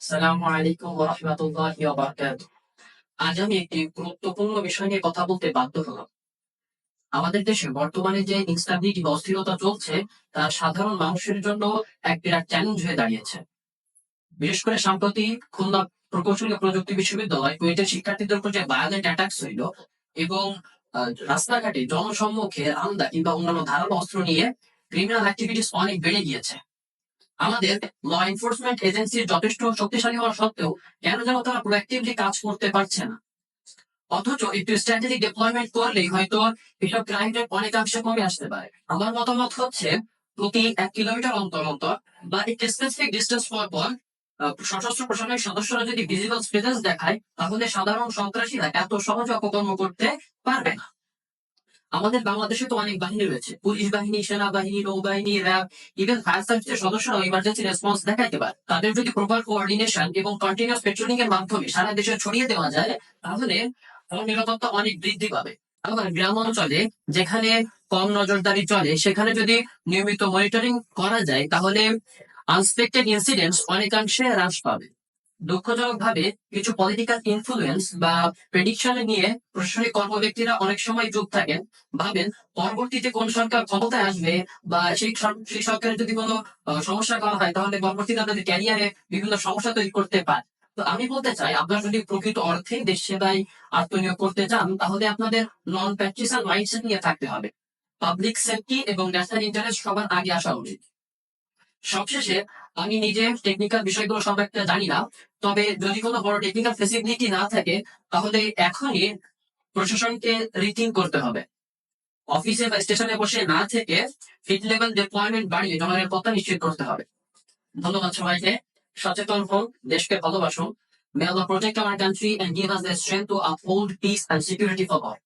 সালামু আলাইকুম রাহমাতুল্লাহি আজ আমি একটি গুরুত্বপূর্ণ বিষয় নিয়ে কথা বলতে বাধ্য হলাম। আমাদের দেশে বর্তমানে যে ইনস্টাবিলিটি বা অস্থিরতা চলছে, তা সাধারণ মানুষের জন্য এক বিরাট চ্যালেঞ্জ হয়ে দাঁড়িয়েছে। বিশেষ করে সাম্প্রতি খুলনা প্রকৌশলী প্রযুক্তি বিশ্ববিদ্যালয় কুয়েটের শিক্ষার্থীদের উপর যে ভায়োলেন্ট অ্যাটাকস হইল এবং রাস্তাঘাটে জনসম্মুখে আন্দা কিংবা অন্যান্য ধারালো অস্ত্র নিয়ে ক্রিমিনাল অ্যাক্টিভিটিস অনেক বেড়ে গিয়েছে। আমাদের ল এনফোর্সমেন্ট এজেন্সির যথেষ্ট শক্তিশালী হওয়া সত্ত্বেও কেন যেন তারা প্রোঅ্যাক্টিভলি কাজ করতে পারছে না? অথচ একটু স্ট্র্যাটেজিক ডিপ্লয়মেন্ট করলেই হয়তো এসব ক্রাইম রেট অনেকাংশে কমে আসতে পারে। আমার মতামত হচ্ছে প্রতি এক কিলোমিটার অন্তর অন্তর বা একটি স্পেসিফিক ডিস্টেন্স পর পর সশস্ত্র প্রশাসনের সদস্যরা যদি ভিজিবল প্রেজেন্স দেখায়, তাহলে সাধারণ সন্ত্রাসীরা এত সহজে অপকর্ম করতে পারবে না। আমাদের বাংলাদেশে তো অনেক বাহিনী রয়েছে। পুলিশ বাহিনী, সেনাবাহিনী, নৌবাহিনী, র্যাব ইভেন ফায়ার সার্ভিসের সদস্যরা ইমার্জেন্সি রেসপন্স দেখাইতে পারে। তাদের যদি প্রপার কোঅর্ডিনেশন এবং কন্টিনিউস পেট্রোলিং এর মাধ্যমে সারা দেশে ছড়িয়ে দেওয়া যায়, তাহলে নিরাপত্তা অনেক বৃদ্ধি পাবে। আবার গ্রাম অঞ্চলে যেখানে কম নজরদারি চলে, সেখানে যদি নিয়মিত মনিটরিং করা যায়, তাহলে আনসপেক্টেড ইনসিডেন্টস অনেকাংশে হ্রাস পাবে। দুঃখজনক ভাবে কিছু পলিটিক্যাল ইনফ্লুয়েন্স বা প্রেডিকশন নিয়ে প্রশাসনিক কর্মব্যক্তিরা অনেক সময় চুপ থাকেন, ভাবেন পরবর্তীতে কোন সরকার ক্ষমতায় আসবে বা সেই সেই সরকারের যদি কোনো সমস্যা করা হয় তাহলে পরবর্তীতে তাদের ক্যারিয়ারে বিভিন্ন সমস্যা তৈরি করতে পারে। তো আমি বলতে চাই, আপনারা যদি প্রকৃত অর্থে দেশ সেবায় আত্মনিয়োগ করতে চান, তাহলে আপনাদের নন প্র্যাকটিসাল মাইন্ডসেট নিয়ে থাকতে হবে। পাবলিক সেফটি এবং ন্যাশনাল ইন্টারেস্ট সবার আগে আসা উচিত। সবশেষে আমি নিজে টেকনিক্যাল বিষয়গুলো একটা জানি না, তবে যদি কোনো বড় টেকনিক্যাল ফেসিলিটি না থাকে, তাহলে এখনই প্রশাসনকে রিথিং করতে হবে। অফিসে বা স্টেশনে বসে না থেকে ফিট লেভেল ডিপ্লয়মেন্ট বাড়িয়ে জননিরাপত্তা নিশ্চিত করতে হবে। ধন্যবাদ সবাইকে। সচেতন হোক, দেশকে ভালোবাসুন May Allah protect our country and give us the strength to uphold peace and security for.